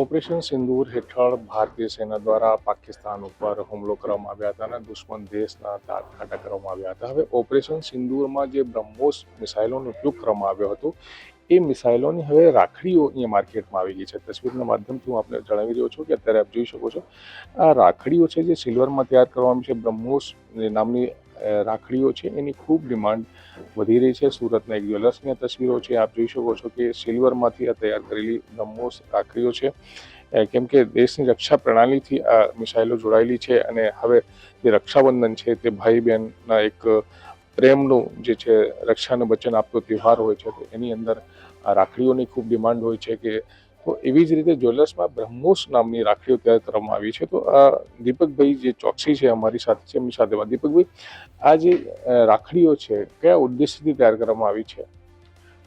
Operation સિંદૂર હેઠળ ભારતીય સેના દ્વારા પાકિસ્તાન ઉપર હુમલો કરવામાં આવ્યા હતા અને દુશ્મન દેશના દાંત કરવામાં આવ્યા હતા. હવે ઓપરેશન સિંદૂરમાં જે બ્રહ્મોસ મિસાઇલોનો ઉપયોગ કરવામાં આવ્યો હતો, એ મિસાઇલોની હવે રાખડીઓ અહીંયા માર્કેટમાં આવી ગઈ છે. તસવીરના માધ્યમથી હું આપને જણાવી રહ્યો છું કે અત્યારે આપ જોઈ શકો છો, આ રાખડીઓ છે જે સિલ્વરમાં તૈયાર કરવામાં છે. બ્રહ્મોસ નામની રાખડીઓ છે, એની ખૂબ ડિમાન્ડ વધી રહી છે. સુરતના એક જ્વેલર્સની તસવીરો છે, આપ જોઈ શકો છો કે સિલ્વરમાંથી આ તૈયાર કરેલી નમોસ રાખડીઓ છે. કેમ કે દેશની રક્ષા પ્રણાલીથી આ મિસાઇલો જોડાયેલી છે અને હવે જે રક્ષાબંધન છે તે ભાઈ બહેનના એક પ્રેમનું જે છે, રક્ષાનું વચન આપતો તહેવાર હોય છે, તો એની અંદર આ રાખડીઓની ખૂબ ડિમાન્ડ હોય છે કે તો એવી જ રીતે જ્વેલર્સમાં બ્રહ્મોસ નામની રાખડીઓ તૈયાર કરવામાં આવી છે. તો આ દીપકભાઈ જે ચોકસી છે અમારી સાથે છે, એમની સાથે દીપકભાઈ, આ જે રાખડીઓ છે, કયા ઉદ્દેશથી તૈયાર કરવામાં આવી છે?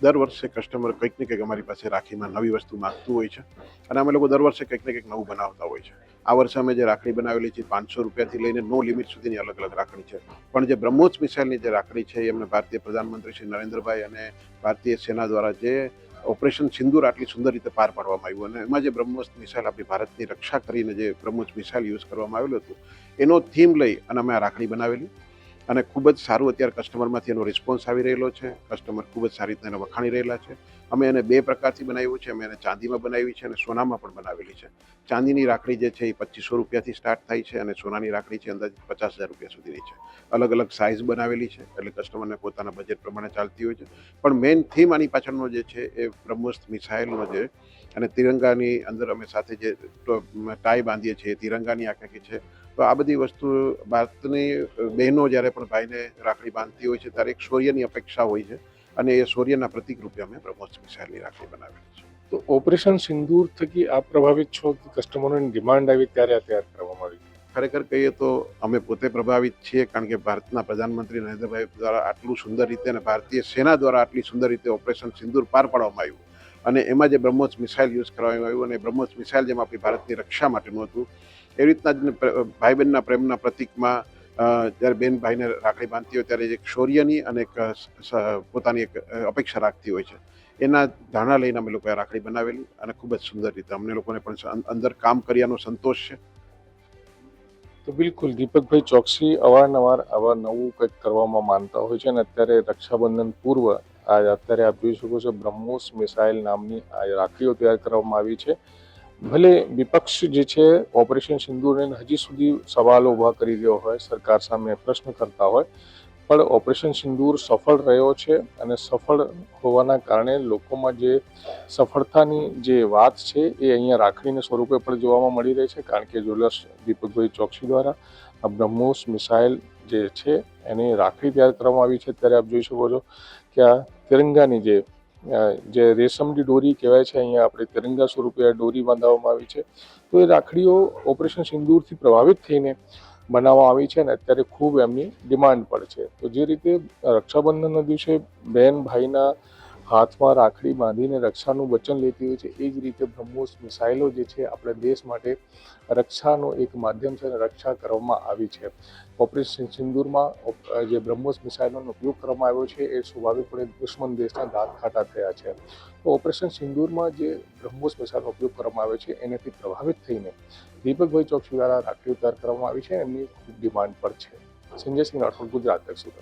દર વર્ષે કસ્ટમર કંઈક ને કંઈક અમારી પાસે રાખીમાં નવી વસ્તુ માગતું હોય છે અને અમે લોકો દર વર્ષે કંઈક ને કંઈક નવું બનાવતા હોય છે. આ વર્ષે અમે જે રાખડી બનાવેલી છે પાંચસો રૂપિયાથી લઈને નો લિમિટ સુધીની અલગ અલગ રાખડી છે. પણ જે બ્રહ્મોસ મિસાઇલની જે રાખડી છે એ અમને ભારતીય પ્રધાનમંત્રી શ્રી નરેન્દ્રભાઈ અને ભારતીય સેના દ્વારા જે ઓપરેશન સિંદૂર આટલી સુંદર રીતે પાર પાડવામાં આવ્યું અને એમાં જે બ્રહ્મોસ મિસાઇલ આપણી ભારતની રક્ષા કરીને જે બ્રહ્મોસ મિસાઇલ યુઝ કરવામાં આવેલું હતું, એનો થીમ લઈ અને અમે આ રાખડી બનાવેલી. અને ખૂબ જ સારું અત્યારે કસ્ટમરમાંથી એનો રિસ્પોન્સ આવી રહેલો છે. કસ્ટમર ખૂબ જ સારી રીતે એને વખાણી રહેલા છે. અમે એને બે પ્રકારથી બનાવ્યું છે. અમે એને ચાંદીમાં બનાવી છે અને સોનામાં પણ બનાવેલી છે. ચાંદીની રાખડી જે છે એ પચીસો રૂપિયાથી સ્ટાર્ટ થાય છે અને સોનાની રાખડી છે અંદાજે પચાસ હજાર રૂપિયા સુધીની છે. અલગ અલગ સાઇઝ બનાવેલી છે એટલે કસ્ટમરને પોતાના બજેટ પ્રમાણે ચાલતી હોય છે. પણ મેઇન થીમ આની પાછળનો જે છે એ બ્રહ્મોસ્ત મિસાઇલનો જે અને તિરંગાની અંદર અમે સાથે જે ટાઈ બાંધીએ છીએ તિરંગાની આખી છે તો આ બધી વસ્તુ ભારતની બહેનો જ્યારે પણ ભાઈને રાખડી બાંધતી હોય છે ત્યારે એક શૌર્યની અપેક્ષા હોય છે અને એ શૌર્યના પ્રતિક રૂપે અમે બ્રહ્મોસ મિસાઇલની રાખડી બનાવેલી છે તો ઓપરેશન સિંદૂર થકી આપ પ્રભાવિત છો કે કસ્ટમરોની ડિમાન્ડ આવી ત્યારે આ તૈયાર કરવામાં આવી? ખરેખર કહીએ તો અમે પોતે પ્રભાવિત છીએ કારણ કે ભારતના પ્રધાનમંત્રી નરેન્દ્રભાઈ દ્વારા આટલું સુંદર રીતે અને ભારતીય સેના દ્વારા આટલી સુંદર રીતે ઓપરેશન સિંદૂર પાર પાડવામાં આવ્યું. અને એમાં જે બ્રહ્મોસ મિસાઇલ યુઝ કરવામાં આવ્યું અને બ્રહ્મોસ મિસાઇલ જેમ આપણી ભારતની રક્ષા માટેનું હતું એવી રીતના જ ભાઈ બહેનના પ્રેમના પ્રતિકમાં જ્યારે બેન ભાઈને રાખડી બાંધતી હોય ત્યારે એક શૌર્યની અને એક પોતાની એક અપેક્ષા રાખતી હોય છે. એના ધારણા લઈને અમે લોકોએ રાખડી બનાવેલી અને ખૂબ જ સુંદર રીતે. અમને લોકોને પણ અંદર કામ કર્યાનો સંતોષ છે. તો બિલકુલ, દીપકભાઈ ચોકસી અવારનવાર આવા નવું કંઈક કરવામાં માનતા હોય છે અને અત્યારે રક્ષાબંધન પૂર્વ આ અત્યારે આપ જોઈ શકો છો બ્રહ્મોસ મિસાઇલ નામની આ રાખડીઓ તૈયાર કરવામાં આવી છે. ભલે વિપક્ષ જે છે, ઓપરેશન સિંદૂરને હજી સુધી સવાલો ઊભા કરી રહ્યો હોય, સરકાર સામે પ્રશ્ન કરતા હોય, પણ ઓપરેશન સિંદૂર સફળ રહ્યો છે અને સફળ હોવાના કારણે લોકોમાં જે સફળતાની જે વાત છે, એ અહીંયા રાખડીને સ્વરૂપે પણ જોવામાં મળી રહી છે. કારણ કે જ્વેલર્સ દીપકભાઈ ચોકસી દ્વારા આ બ્રહ્મોસ મિસાઇલ જે છે, એની રાખડી તૈયાર કરવામાં આવી છે. ત્યારે આપ જોઈ શકો છો કે આ તિરંગાની જે જે રેશમની દોરી કહેવાય છે, અહીંયા આપણે તિરંગા સ્વરૂપે આ દોરી બાંધવામાં આવી છે. તો એ રાખડીઓ ઓપરેશન સિંદૂરથી પ્રભાવિત થઈને બનાવવામાં આવી છે અને અત્યારે ખૂબ એમની ડિમાન્ડ પણ છે. તો જે રીતે રક્ષાબંધનના દિવસે બહેન ભાઈના હાથમાં રાખડી બાંધીને રક્ષાનું વચન લેતી હોય છે. એ જ રીતે બ્રહ્મોસ મિસાઇલો જે છે, આપણા દેશ માટે રક્ષાનો એક માધ્યમ છે અને રક્ષા કરવામાં આવી છે. ઓપરેશન સિંદૂરમાં જે બ્રહ્મોસ મિસાઇલોનો ઉપયોગ કરવામાં આવ્યો છે, એ સ્વાભાવિકપણે દુશ્મન દેશના દાંત ખાટા થયા છે. તો ઓપરેશન સિંદૂરમાં જે બ્રહ્મોસ મિસાઇલનો ઉપયોગ કરવામાં આવ્યો છે, એનાથી પ્રભાવિત થઈને દીપકભાઈ ચોકસી દ્વારા રાખડીઓ ઉતાર કરવામાં આવી છે એમની ખૂબ ડિમાન્ડ પર છે. સંજયસિંહ રાઠોડ, ગુજરાત સુરત